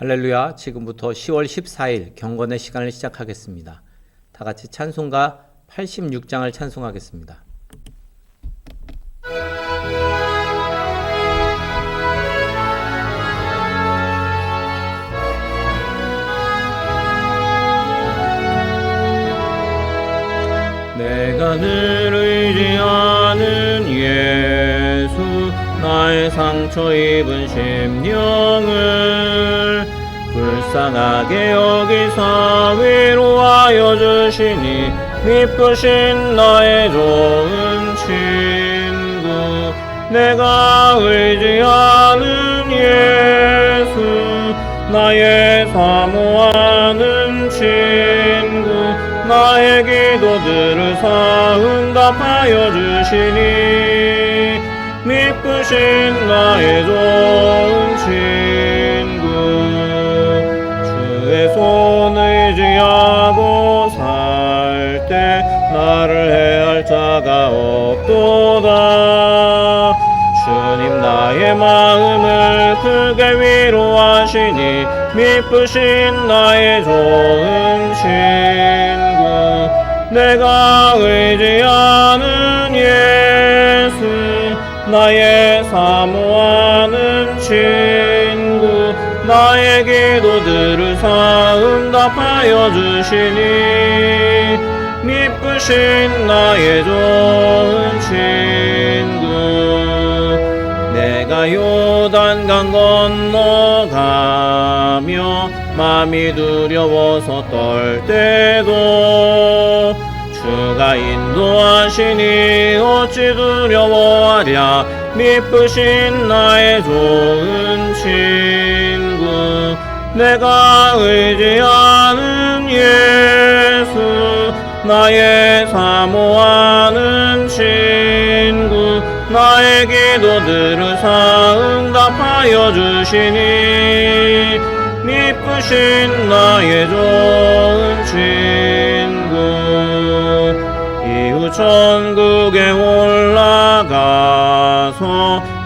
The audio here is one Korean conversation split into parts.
할렐루야. 지금부터 10월 14일 경건의 시간을 시작하겠습니다. 다 같이 찬송가 86장을 찬송하겠습니다. 내가 늘 상처 입은 심령을 불쌍하게 여기사 위로하여 주시니 미쁘신 나의 좋은 친구 내가 의지하는 예수 나의 사모하는 친구 나의 기도들을 사 응답하여 주시니 미쁘신 나의 좋은 친구. 주의 손 의지하고 살 때 나를 해할 자가 없도다. 주님 나의 마음을 크게 위로하시니 미쁘신 나의 좋은 친구. 내가 의지하는 나의 사모하는 친구 나의 기도들을 사 응답하여 주시니 미쁘신 나의 좋은 친구 내가 요단강 건너가며 마음이 두려워서 떨 때도 주가 인도하시니 어찌 두려워하랴. 미쁘신 나의 좋은 친구 내가 의지하는 예수 나의 사모하는 친구 나의 기도들을 사 응답하여 주시니 미쁘신 나의 좋은 친구 천국에 올라가서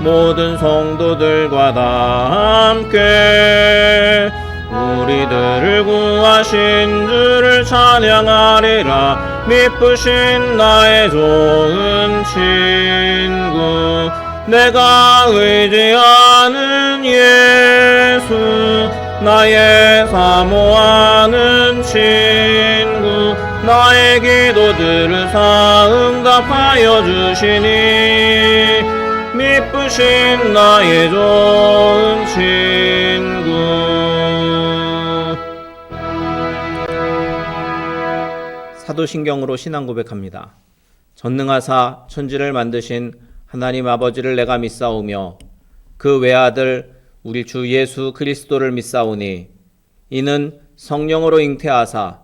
모든 성도들과 다 함께 우리들을 구하신 주를 찬양하리라. 미쁘신 나의 좋은 친구 내가 의지하는 예수 나의 사모하는 친구 나의 기도들을 사 응답하여 주시니 미쁘신 나의 좋은 친구 사도신경으로 신앙 고백합니다. 전능하사 천지를 만드신 하나님 아버지를 내가 믿사오며 그 외아들 우리 주 예수 그리스도를 믿사오니 이는 성령으로 잉태하사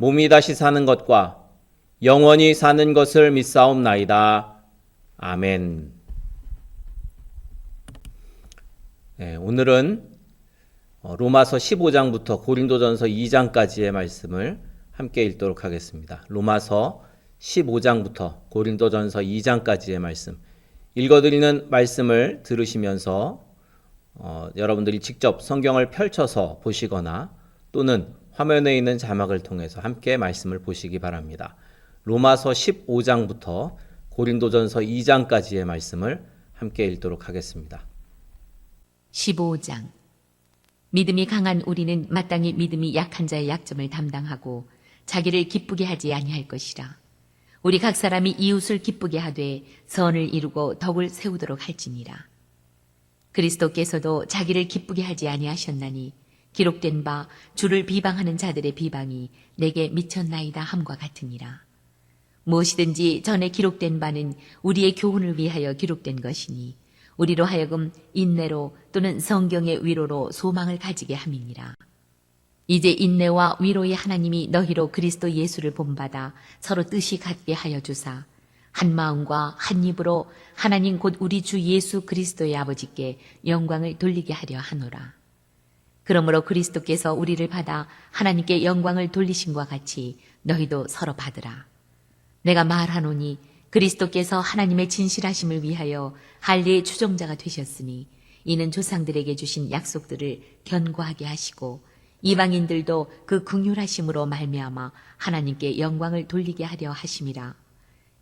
몸이 다시 사는 것과 영원히 사는 것을 믿사옵나이다. 아멘. 네, 오늘은 어, 로마서 15장부터 고린도전서 2장까지의 말씀을 함께 읽도록 하겠습니다. 로마서 15장부터 고린도전서 2장까지의 말씀. 읽어드리는 말씀을 들으시면서 어, 여러분들이 직접 성경을 펼쳐서 보시거나 또는 화면에 있는 자막을 통해서 함께 말씀을 보시기 바랍니다. 로마서 15장부터 고린도전서 2장까지의 말씀을 함께 읽도록 하겠습니다. 15장 믿음이 강한 우리는 마땅히 믿음이 약한 자의 약점을 담당하고 자기를 기쁘게 하지 아니할 것이라. 우리 각 사람이 이웃을 기쁘게 하되 선을 이루고 덕을 세우도록 할지니라. 그리스도께서도 자기를 기쁘게 하지 아니하셨나니 기록된 바 주를 비방하는 자들의 비방이 내게 미쳤나이다 함과 같으니라. 무엇이든지 전에 기록된 바는 우리의 교훈을 위하여 기록된 것이니 우리로 하여금 인내로 또는 성경의 위로로 소망을 가지게 함이니라. 이제 인내와 위로의 하나님이 너희로 그리스도 예수를 본받아 서로 뜻이 같게 하여 주사 한 마음과 한 입으로 하나님 곧 우리 주 예수 그리스도의 아버지께 영광을 돌리게 하려 하노라. 그러므로 그리스도께서 우리를 받아 하나님께 영광을 돌리심과 같이 너희도 서로 받으라. 내가 말하노니 그리스도께서 하나님의 진실하심을 위하여 할례의 추종자가 되셨으니 이는 조상들에게 주신 약속들을 견고하게 하시고 이방인들도 그 긍휼하심으로 말미암아 하나님께 영광을 돌리게 하려 하심이라.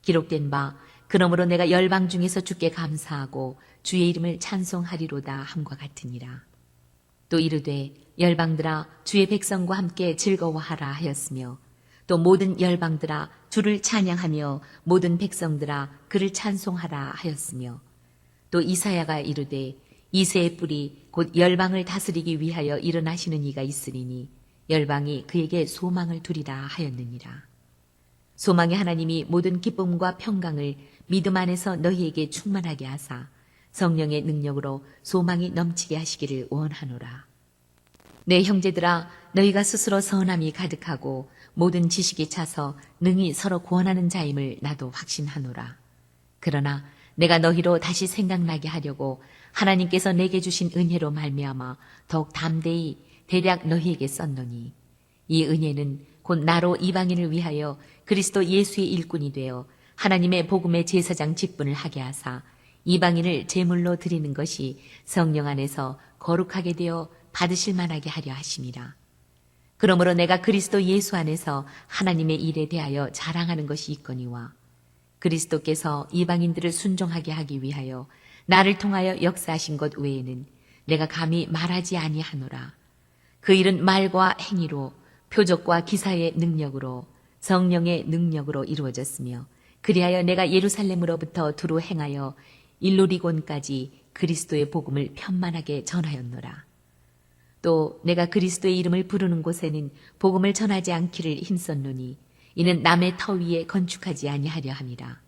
기록된 바 그러므로 내가 열방 중에서 주께 감사하고 주의 이름을 찬송하리로다 함과 같으니라. 또 이르되 열방들아 주의 백성과 함께 즐거워하라 하였으며 또 모든 열방들아 주를 찬양하며 모든 백성들아 그를 찬송하라 하였으며 또 이사야가 이르되 이새의 뿌리 곧 열방을 다스리기 위하여 일어나시는 이가 있으리니 열방이 그에게 소망을 두리라 하였느니라. 소망의 하나님이 모든 기쁨과 평강을 믿음 안에서 너희에게 충만하게 하사 성령의 능력으로 소망이 넘치게 하시기를 원하노라. 내 형제들아 너희가 스스로 선함이 가득하고 모든 지식이 차서 능히 서로 구원하는 자임을 나도 확신하노라. 그러나 내가 너희로 다시 생각나게 하려고 하나님께서 내게 주신 은혜로 말미암아 더욱 담대히 대략 너희에게 썼노니 이 은혜는 곧 나로 이방인을 위하여 그리스도 예수의 일꾼이 되어 하나님의 복음의 제사장 직분을 하게 하사 이방인을 제물로 드리는 것이 성령 안에서 거룩하게 되어 받으실 만하게 하려 하심이라. 그러므로 내가 그리스도 예수 안에서 하나님의 일에 대하여 자랑하는 것이 있거니와 그리스도께서 이방인들을 순종하게 하기 위하여 나를 통하여 역사하신 것 외에는 내가 감히 말하지 아니하노라. 그 일은 말과 행위로 표적과 기사의 능력으로 성령의 능력으로 이루어졌으며 그리하여 내가 예루살렘으로부터 두루 행하여 일로리곤까지 그리스도의 복음을 편만하게 전하였노라. 또 내가 그리스도의 이름을 부르는 곳에는 복음을 전하지 않기를 힘썼노니 이는 남의 터 위에 건축하지 아니하려 함이라.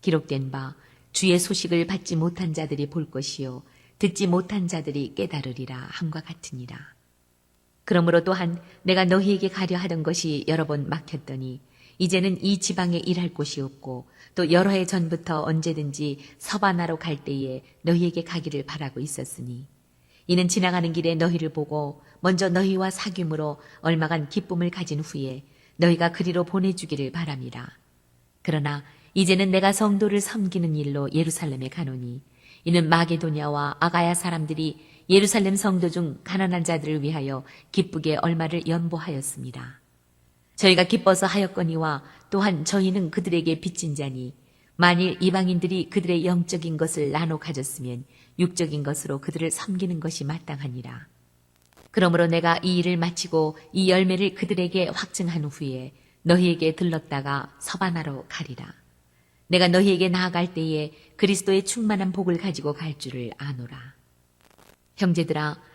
기록된 바 주의 소식을 받지 못한 자들이 볼 것이요 듣지 못한 자들이 깨달으리라 함과 같으니라. 그러므로 또한 내가 너희에게 가려 하던 것이 여러 번 막혔더니 이제는 이 지방에 일할 곳이 없고 또 여러 해 전부터 언제든지 서바나로 갈 때에 너희에게 가기를 바라고 있었으니 이는 지나가는 길에 너희를 보고 먼저 너희와 사귐으로 얼마간 기쁨을 가진 후에 너희가 그리로 보내주기를 바람이라. 그러나 이제는 내가 성도를 섬기는 일로 예루살렘에 가노니 이는 마게도냐와 아가야 사람들이 예루살렘 성도 중 가난한 자들을 위하여 기쁘게 얼마를 연보하였습니다. 저희가 기뻐서 하였거니와 또한 저희는 그들에게 빚진 자니 만일 이방인들이 그들의 영적인 것을 나눠 가졌으면 육적인 것으로 그들을 섬기는 것이 마땅하니라. 그러므로 내가 이 일을 마치고 이 열매를 그들에게 확증한 후에 너희에게 들렀다가 서바나로 가리라. 내가 너희에게 나아갈 때에 그리스도의 충만한 복을 가지고 갈 줄을 아노라. 형제들아,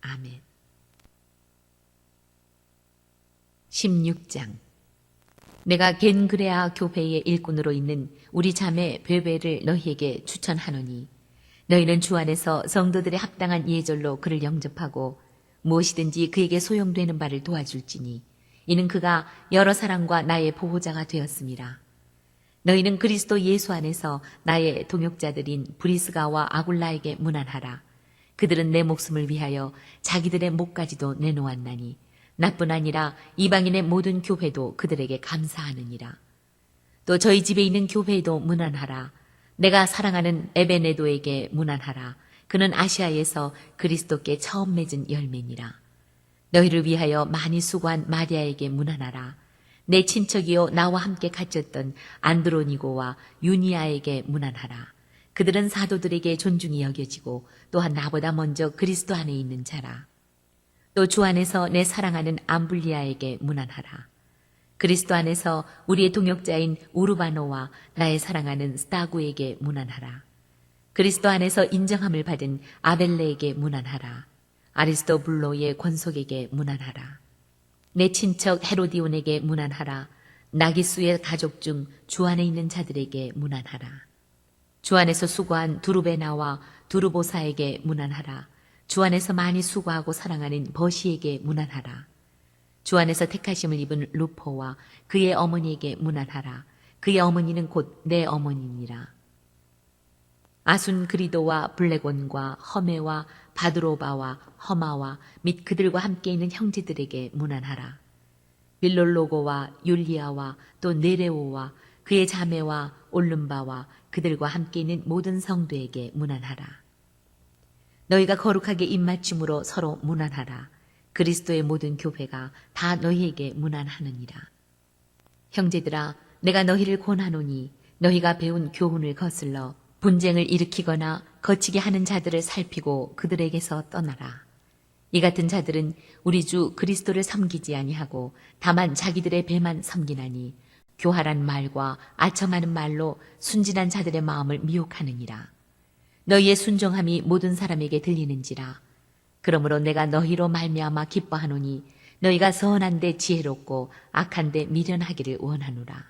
아멘. 16장 내가 겐그레아 교회의 일꾼으로 있는 우리 자매 베베를 너희에게 추천하노니 너희는 주 안에서 성도들의 합당한 예절로 그를 영접하고 무엇이든지 그에게 소용되는 바를 도와줄지니 이는 그가 여러 사람과 나의 보호자가 되었습니다. 너희는 그리스도 예수 안에서 나의 동역자들인 브리스가와 아굴라에게 문안하라. 그들은 내 목숨을 위하여 자기들의 목까지도 내놓았나니 나뿐 아니라 이방인의 모든 교회도 그들에게 감사하느니라. 또 저희 집에 있는 교회에도 문안하라. 내가 사랑하는 에베네도에게 문안하라. 그는 아시아에서 그리스도께 처음 맺은 열매니라. 너희를 위하여 많이 수고한 마리아에게 문안하라. 내 친척이요 나와 함께 갇혔던 안드로니고와 유니아에게 문안하라. 그들은 사도들에게 존중이 여겨지고 또한 나보다 먼저 그리스도 안에 있는 자라. 또 주 안에서 내 사랑하는 암블리아에게 문안하라. 그리스도 안에서 우리의 동역자인 우르바노와 나의 사랑하는 스타구에게 문안하라. 그리스도 안에서 인정함을 받은 아벨레에게 문안하라. 아리스토블로의 권속에게 문안하라. 내 친척 헤로디온에게 문안하라. 나기수의 가족 중 주 안에 있는 자들에게 문안하라. 주 안에서 수고한 두루베나와 두루보사에게 문안하라. 주 안에서 많이 수고하고 사랑하는 버시에게 문안하라. 주 안에서 택하심을 입은 루포와 그의 어머니에게 문안하라. 그의 어머니는 곧 내 어머니니라. 아순 그리도와 블레곤과 허메와 바드로바와 허마와 및 그들과 함께 있는 형제들에게 문안하라. 빌롤로고와 율리아와 또 네레오와 그의 자매와 올름바와 그들과 함께 있는 모든 성도에게 문안하라. 너희가 거룩하게 입맞춤으로 서로 문안하라. 그리스도의 모든 교회가 다 너희에게 문안하느니라. 형제들아, 내가 너희를 권하노니 너희가 배운 교훈을 거슬러 분쟁을 일으키거나 거치게 하는 자들을 살피고 그들에게서 떠나라. 이 같은 자들은 우리 주 그리스도를 섬기지 아니하고 다만 자기들의 배만 섬기나니 교활한 말과 아첨하는 말로 순진한 자들의 마음을 미혹하느니라. 너희의 순종함이 모든 사람에게 들리는지라. 그러므로 내가 너희로 말미암아 기뻐하노니 너희가 선한데 지혜롭고 악한데 미련하기를 원하노라.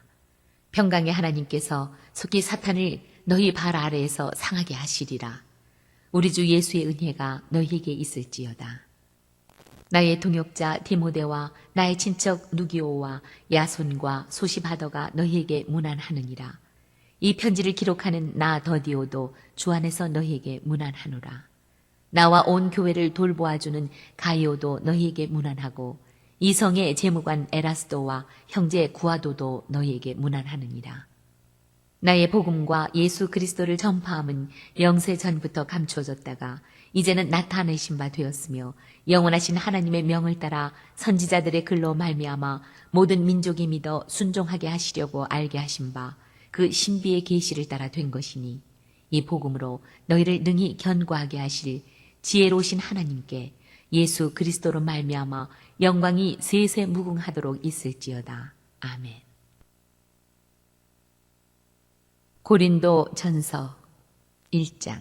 평강의 하나님께서 속히 사탄을 너희 발 아래에서 상하게 하시리라. 우리 주 예수의 은혜가 너희에게 있을지어다. 나의 동역자 디모데와 나의 친척 누기오와 야손과 소시바더가 너희에게 문안하느니라. 이 편지를 기록하는 나 더디오도 주 안에서 너희에게 문안하노라. 나와 온 교회를 돌보아주는 가이오도 너희에게 문안하고 이 성의 재무관 에라스도와 형제 구아도도 너희에게 문안하느니라. 나의 복음과 예수 그리스도를 전파함은 영세 전부터 감추어졌다가 이제는 나타내신 바 되었으며 영원하신 하나님의 명을 따라 선지자들의 글로 말미암아 모든 민족이 믿어 순종하게 하시려고 알게 하신 바 그 신비의 계시를 따라 된 것이니 이 복음으로 너희를 능히 견고하게 하실 지혜로우신 하나님께 예수 그리스도로 말미암아 영광이 세세 무궁하도록 있을지어다. 아멘. 고린도 전서 1장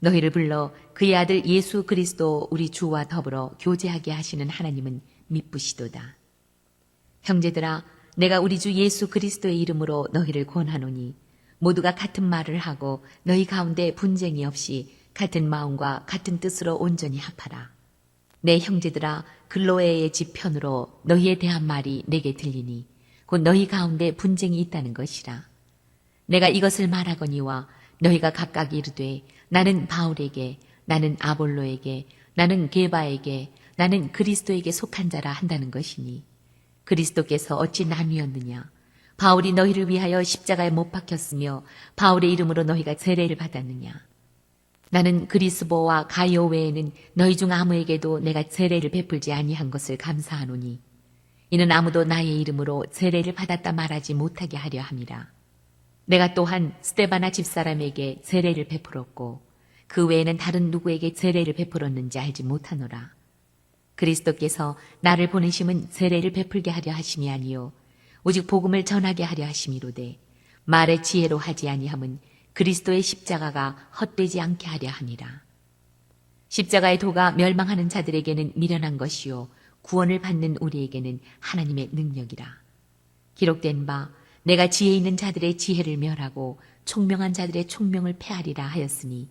너희를 불러 그의 아들 예수 그리스도 우리 주와 더불어 교제하게 하시는 하나님은 미쁘시도다. 형제들아, 내가 우리 주 예수 그리스도의 이름으로 너희를 권하노니 모두가 같은 말을 하고 너희 가운데 분쟁이 없이 같은 마음과 같은 뜻으로 온전히 합하라. 내 형제들아, 글로에의 집 편으로 너희에 대한 말이 내게 들리니 곧 너희 가운데 분쟁이 있다는 것이라. 내가 이것을 말하거니와 너희가 각각 이르되 나는 바울에게 나는 아볼로에게 나는 게바에게 나는 그리스도에게 속한 자라 한다는 것이니 그리스도께서 어찌 나뉘었느냐? 바울이 너희를 위하여 십자가에 못 박혔으며 바울의 이름으로 너희가 세례를 받았느냐? 나는 그리스보와 가이오 외에는 너희 중 아무에게도 내가 세례를 베풀지 아니한 것을 감사하노니 이는 아무도 나의 이름으로 세례를 받았다 말하지 못하게 하려 함이라 내가 또한 스테바나 집사람에게 세례를 베풀었고 그 외에는 다른 누구에게 세례를 베풀었는지 알지 못하노라. 그리스도께서 나를 보내심은 세례를 베풀게 하려 하심이 아니요 오직 복음을 전하게 하려 하심이로되 말의 지혜로 하지 아니함은 그리스도의 십자가가 헛되지 않게 하려 함이라. 십자가의 도가 멸망하는 자들에게는 미련한 것이요 구원을 받는 우리에게는 하나님의 능력이라. 기록된 바 내가 지혜 있는 자들의 지혜를 멸하고 총명한 자들의 총명을 패하리라 하였으니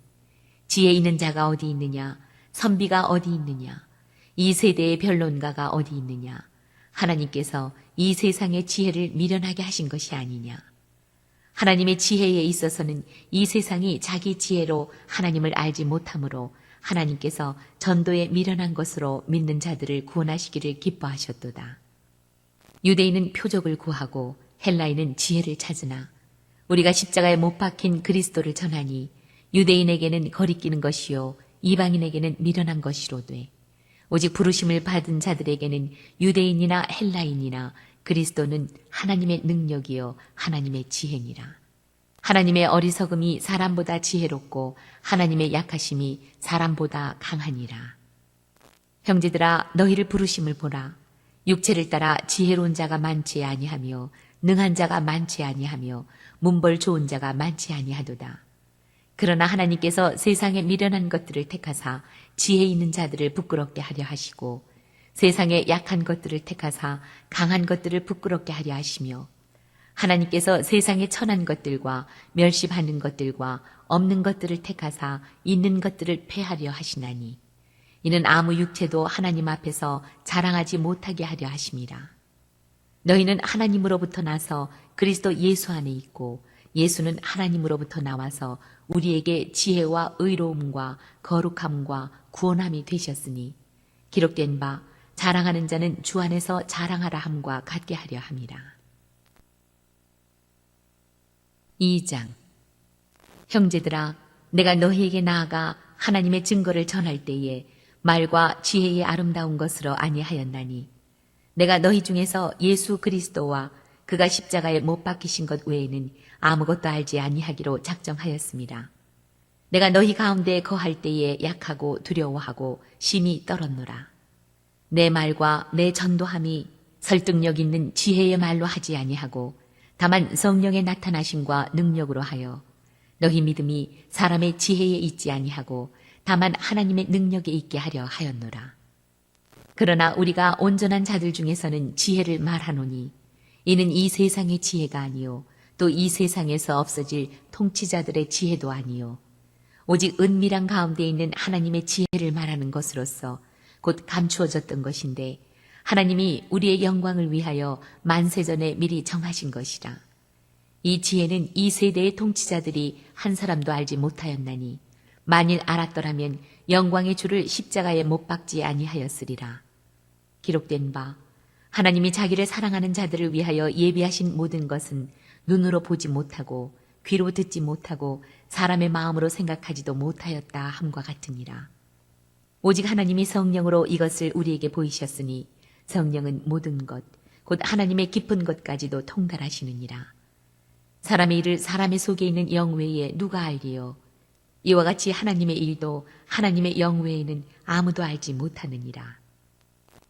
지혜 있는 자가 어디 있느냐? 선비가 어디 있느냐? 이 세대의 변론가가 어디 있느냐? 하나님께서 이 세상의 지혜를 미련하게 하신 것이 아니냐? 하나님의 지혜에 있어서는 이 세상이 자기 지혜로 하나님을 알지 못하므로 하나님께서 전도에 미련한 것으로 믿는 자들을 구원하시기를 기뻐하셨도다. 유대인은 표적을 구하고 헬라인은 지혜를 찾으나 우리가 십자가에 못 박힌 그리스도를 전하니 유대인에게는 거리끼는 것이요 이방인에게는 미련한 것이로되 오직 부르심을 받은 자들에게는 유대인이나 헬라인이나 그리스도는 하나님의 능력이요 하나님의 지혜니라. 하나님의 어리석음이 사람보다 지혜롭고 하나님의 약하심이 사람보다 강하니라. 형제들아 너희를 부르심을 보라. 육체를 따라 지혜로운 자가 많지 아니하며 능한 자가 많지 아니하며 문벌 좋은 자가 많지 아니하도다. 그러나 하나님께서 세상에 미련한 것들을 택하사 지혜 있는 자들을 부끄럽게 하려 하시고 세상에 약한 것들을 택하사 강한 것들을 부끄럽게 하려 하시며 하나님께서 세상에 천한 것들과 멸시받는 것들과 없는 것들을 택하사 있는 것들을 패하려 하시나니 이는 아무 육체도 하나님 앞에서 자랑하지 못하게 하려 하심이라. 너희는 하나님으로부터 나서 그리스도 예수 안에 있고 예수는 하나님으로부터 나와서 우리에게 지혜와 의로움과 거룩함과 구원함이 되셨으니 기록된 바 자랑하는 자는 주 안에서 자랑하라 함과 같게 하려 함이라. 2장 형제들아 내가 너희에게 나아가 하나님의 증거를 전할 때에 말과 지혜의 아름다운 것으로 아니하였나니 내가 너희 중에서 예수 그리스도와 그가 십자가에 못 박히신 것 외에는 아무것도 알지 아니하기로 작정하였습니다. 내가 너희 가운데 거할 때에 약하고 두려워하고 심히 떨었노라. 내 말과 내 전도함이 설득력 있는 지혜의 말로 하지 아니하고 다만 성령의 나타나심과 능력으로 하여 너희 믿음이 사람의 지혜에 있지 아니하고 다만 하나님의 능력에 있게 하려 하였노라. 그러나 우리가 온전한 자들 중에서는 지혜를 말하노니 이는 이 세상의 지혜가 아니요 또 이 세상에서 없어질 통치자들의 지혜도 아니요 오직 은밀한 가운데 있는 하나님의 지혜를 말하는 것으로서 곧 감추어졌던 것인데 하나님이 우리의 영광을 위하여 만세전에 미리 정하신 것이라. 이 지혜는 이 세대의 통치자들이 한 사람도 알지 못하였나니 만일 알았더라면 영광의 주를 십자가에 못 박지 아니하였으리라. 기록된 바 하나님이 자기를 사랑하는 자들을 위하여 예비하신 모든 것은 눈으로 보지 못하고 귀로 듣지 못하고 사람의 마음으로 생각하지도 못하였다 함과 같으니라. 오직 하나님이 성령으로 이것을 우리에게 보이셨으니 성령은 모든 것, 곧 하나님의 깊은 것까지도 통달하시느니라. 사람의 일을 사람의 속에 있는 영 외에 누가 알리요? 이와 같이 하나님의 일도 하나님의 영 외에는 아무도 알지 못하느니라.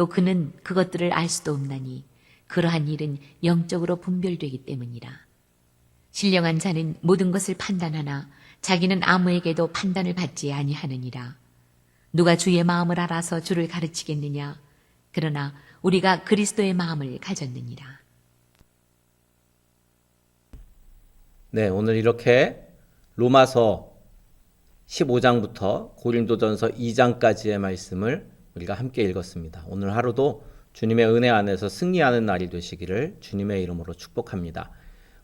또 그는 그것들을 알 수도 없나니 그러한 일은 영적으로 분별되기 때문이라. 신령한 자는 모든 것을 판단하나 자기는 아무에게도 판단을 받지 아니하느니라. 누가 주의 마음을 알아서 주를 가르치겠느냐? 그러나 우리가 그리스도의 마음을 가졌느니라. 네, 오늘 이렇게 로마서 15장부터 고린도전서 2장까지의 말씀을 우리가 함께 읽었습니다. 오늘 하루도 주님의 은혜 안에서 승리하는 날이 되시기를 주님의 이름으로 축복합니다.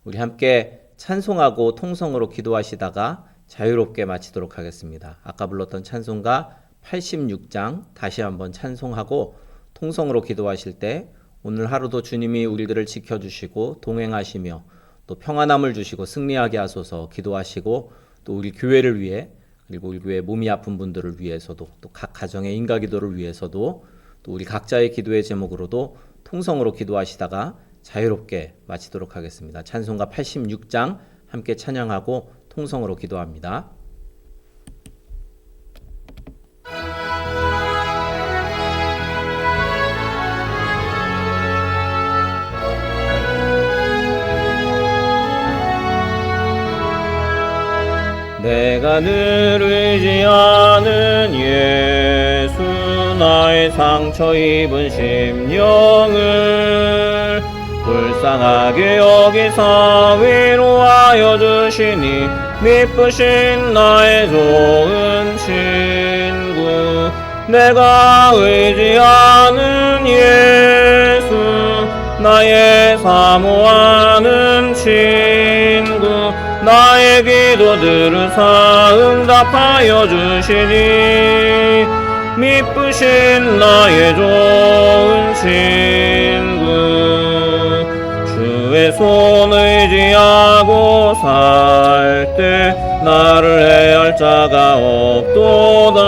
우리 함께 찬송하고 통성으로 기도하시다가 자유롭게 마치도록 하겠습니다. 아까 불렀던 찬송가 86장 다시 한번 찬송하고 통성으로 기도하실 때 오늘 하루도 주님이 우리들을 지켜주시고 동행하시며 또 평안함을 주시고 승리하게 하소서 기도하시고 또 우리 교회를 위해 그리고 교회 몸이 아픈 분들을 위해서도 또 각 가정의 인가 기도를 위해서도 또 우리 각자의 기도의 제목으로도 통성으로 기도하시다가 자유롭게 마치도록 하겠습니다. 찬송가 86장 함께 찬양하고 통성으로 기도합니다. 내가 늘 의지하는 예수 나의 상처 입은 심령을 불쌍하게 여기사 위로하여 주시니 미쁘신 나의 좋은 친구 내가 의지하는 예수 나의 사모하는 친구 나의 기도 들으사 응답하여 주시니 미쁘신 나의 좋은 친구 주의 손 의지하고 살 때 나를 해할 자가 없도다.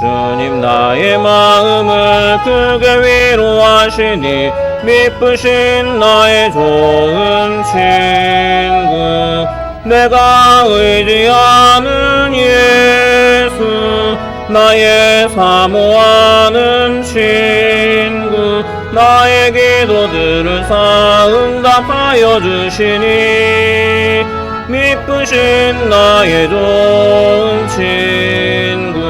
주님 나의 마음을 크게 위로하시니 미쁘신 나의 좋은 친구 내가 의지하는 예수 나의 사모하는 친구 나의 기도 들으사 응답하여 주시니 미쁘신 나의 좋은 친구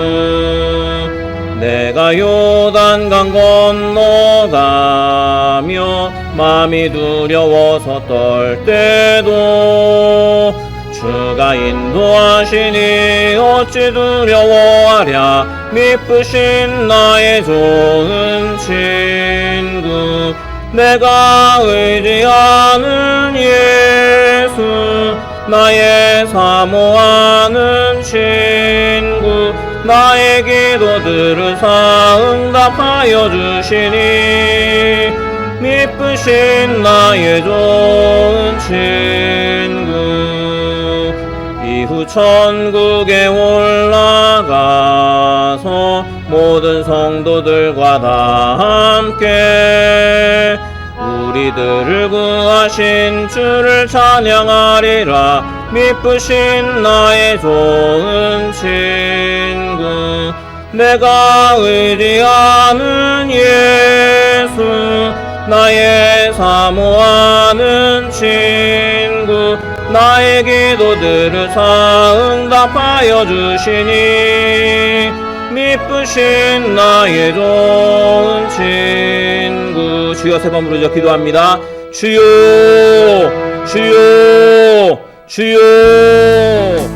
내가 요단강 건너가 며 마음이 두려워서 떨 때도 주가 인도하시니 어찌 두려워하랴? 미쁘신 나의 좋은 친구 내가 의지하는 예수 나의 사모하는 친구 나의 기도 들으사 응답하여 주시니 미쁘신 나의 좋은 친구 이후 천국에 올라가서 모든 성도들과 다 함께 우리들을 구하신 주를 찬양하리라. 미쁘신 나의 좋은 친구 내가 의지하는 예수 나의 사모하는 친구 나의 기도 들으사 응답하여 주시니 미쁘신 나의 좋은 친구. 주여 세 번 부르짖어 기도합니다. 주여 주여 주여